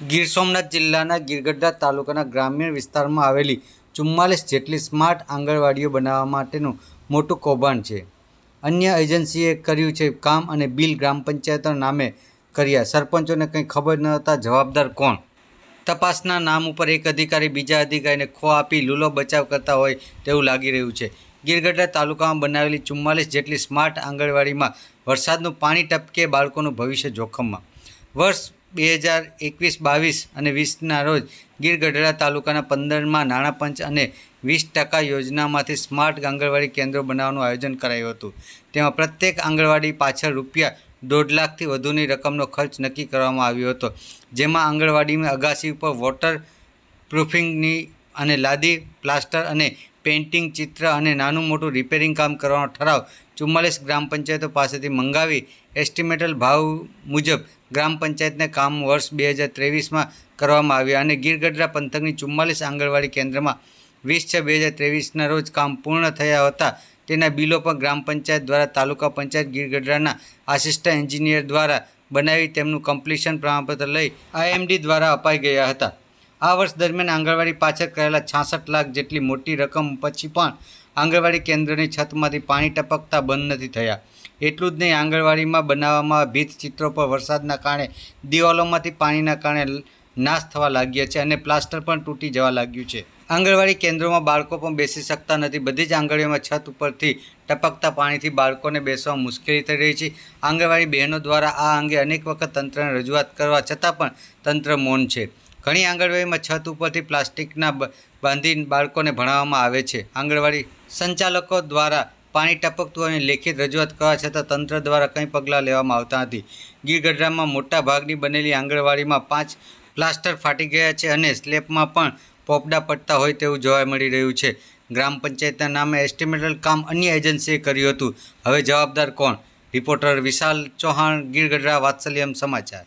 ગીર સોમનાથ જિલ્લાના ગીરગઢડા તાલુકાના ગ્રામીણ વિસ્તારમાં આવેલી ચુમ્માલીસ જેટલી સ્માર્ટ આંગણવાડીઓ બનાવવા માટેનું મોટું કૌભાંડ છે. અન્ય એજન્સીએ કર્યું છે કામ અને બિલ ગ્રામ પંચાયતના નામે કર્યા. સરપંચોને કંઈ ખબર ન હતા, જવાબદાર કોણ? તપાસના નામ ઉપર એક અધિકારી બીજા અધિકારીને ખો આપી લૂલો બચાવ કરતા હોય તેવું લાગી રહ્યું છે. ગીરગઢડા તાલુકામાં બનાવેલી ચુમ્માલીસ જેટલી સ્માર્ટ આંગણવાડીમાં વરસાદનું પાણી ટપકે બાળકોનું ભવિષ્ય જોખમમાં. વર્ષ બે હજાર એકવીસ બાવીસ અને વીસના રોજ ગીર ગઢડા તાલુકાના પંદરમાં નાણાં પંચ અને વીસ ટકા યોજનામાંથી સ્માર્ટ આંગણવાડી કેન્દ્રો બનાવવાનું આયોજન કરાયું હતું. તેમાં પ્રત્યેક આંગણવાડી પાછળ રૂપિયા દોઢ લાખથી વધુની રકમનો ખર્ચ નક્કી કરવામાં આવ્યો હતો. જેમાં આંગણવાડીમાં અગાસી ઉપર વોટર પ્રૂફિંગની અને લાદી, પ્લાસ્ટર અને પેઇન્ટિંગ, ચિત્ર અને નાનું મોટું રિપેરિંગ કામ કરવાનો ઠરાવ ચુમ્માલીસ ગ્રામ પંચાયતો પાસેથી મંગાવી એસ્ટિમેટલ ભાવ મુજબ ગ્રામ પંચાયતને કામ વર્ષ બે હજાર ત્રેવીસમાં કરવામાં આવ્યા અને ગીરગઢડા પંથકની ચુમ્માલીસ આંગણવાડી કેન્દ્રમાં વીસ છ બે હજાર ત્રેવીસના રોજ કામ પૂર્ણ થયા હતા. તેના બિલો પણ ગ્રામ પંચાયત દ્વારા તાલુકા પંચાયત ગીરગઢડાના આસિસ્ટન્ટ એન્જિનિયર દ્વારા બનાવી તેમનું કમ્પ્લીશન પ્રમાણપત્ર લઈ આઈએમડી દ્વારા અપાઈ ગયા હતા. આ વર્ષ દરમિયાન આંગણવાડી પાછળ કરેલા છાસઠ લાખ જેટલી મોટી રકમ પછી પણ આંગણવાડી કેન્દ્રની છતમાંથી પાણી ટપકતા બંધ નથી થયા. એટલું જ નહીં, આંગણવાડીમાં બનાવવામાં ભીત ચિત્રો પર વરસાદના કારણે દિવાલોમાંથી પાણીના કારણે નાશ થવા લાગ્યા છે અને પ્લાસ્ટર પણ તૂટી જવા લાગ્યું છે. આંગણવાડી કેન્દ્રોમાં બાળકો પણ બેસી શકતા નથી. બધી જ આંગણવાડીમાં છત ઉપરથી ટપકતા પાણીથી બાળકોને બેસવા મુશ્કેલી થઈ રહી છે. આંગણવાડી બહેનો દ્વારા આ અંગે અનેક વખત તંત્રને રજૂઆત કરવા છતાં પણ તંત્ર મૌન છે. ઘણી આંગણવાડીમાં છત ઉપરથી પ્લાસ્ટિકના બાંધી બાળકોને ભણાવવામાં આવે છે. આંગણવાડી સંચાલકો દ્વારા પાણી ટપકતું અને લેખિત રજૂઆત કરવા છતાં તંત્ર દ્વારા કંઈ પગલાં લેવામાં આવતા નથી. ગીરગઢડામાં મોટા ભાગની બનેલી આંગણવાડીમાં પાંચ પ્લાસ્ટર ફાટી ગયા છે અને સ્લેબમાં પણ પોપડા પડતા હોય તેવું જોવા મળી રહ્યું છે. ગ્રામ પંચાયતના નામે એસ્ટિમેટલ કામ અન્ય એજન્સીએ કર્યું હતું. હવે જવાબદાર કોણ? રિપોર્ટર વિશાલ ચૌહાણ, ગીરગઢડા, વાત્સલ્યમ સમાચાર.